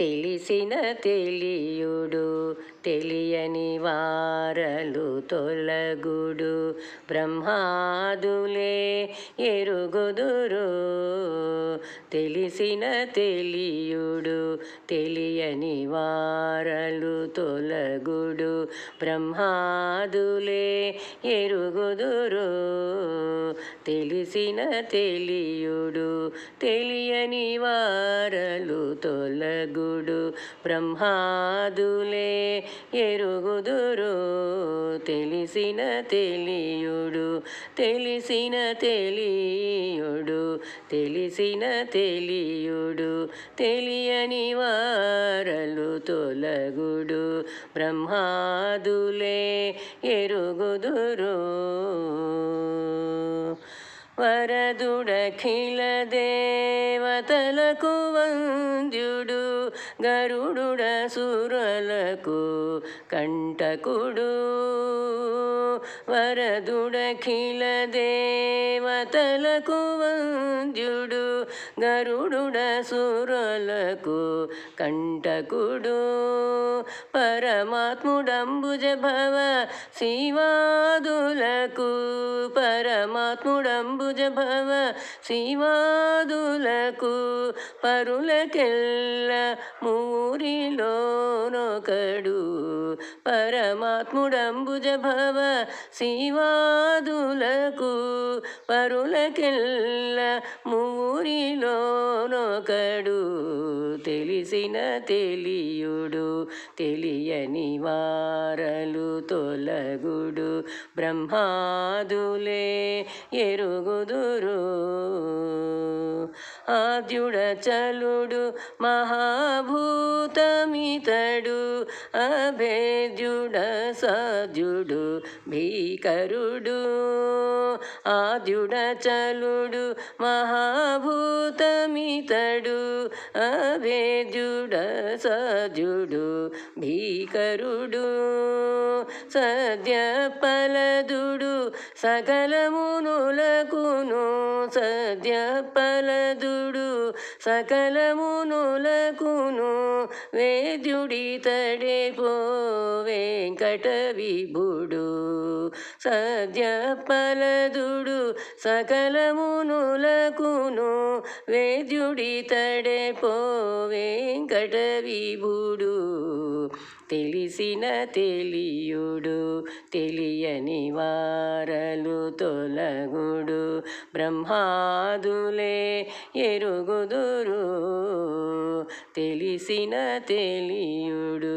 తెలిసిన తెలియుడు. తెలియని వారలు తొలగుడు బ్రహ్మాదులే ఎరుగుదురు. తెలిసిన తెలియుడు తెలియని వారలు తొలగుడు బ్రహ్మాదులే ఎరుగుదురు. తెలిసిన తెలియుడు తెలియని వారలు తొలగుడు బ్రహ్మాదులే ఎరుగుదురు. తెలిసిన తెలియుడు తెలిసిన తెలియుడు తెలిసిన తెలియుడు తెలియని వారలు తొలగుడు. బ్రహ్మాదులే ఎరుగుదురు. వరదుడఖిల దేవతలకు వంద్యుడు గరుడుడ సురలకు కంటకుడు. వరదుడఖిల దేవతలకు వంద్యుడు. గరుడుడ సురలకు కంటకుడు. పరమాత్ముడంబుజ భవ శివాదులకు. పరమాత్ముడంబుజ భవ శివాదులకు పరులకెల్ల మూరిలోనొకడు. పరమాత్ముడంబుజ భవ శివాదులకు పరులకెల్ల మూరిలోనొకడు. తెలిసిన తెలియుడు తెలియని వారలు తొలగుడు. బ్రహ్మాదులే ఎరుగుదురు ఆద్యుడ చలుడు మహాభూతమితడు అభేద్యుడ సాధ్యుడు భీకరుడు. ఆద్యుడ చలుడు మహాభూతమితడు అభేద్యుడ సాధ్యుడు భీకరుడు. సద్య పలదుడు సకలమునులకును సద్య పలదుడు సకలమునులకును వేద్యుడి తడే పో వెంకట విభుడు సద్య పలదుడు సకలమునులకును వేద్యుడి తడే పో వెంకట విభుడు తెలిసిన తెలియుడు తెలియని వారలు తొలగుడు బ్రహ్మాదులే ఎరుగుదురు తెలిసిన తెలియుడు.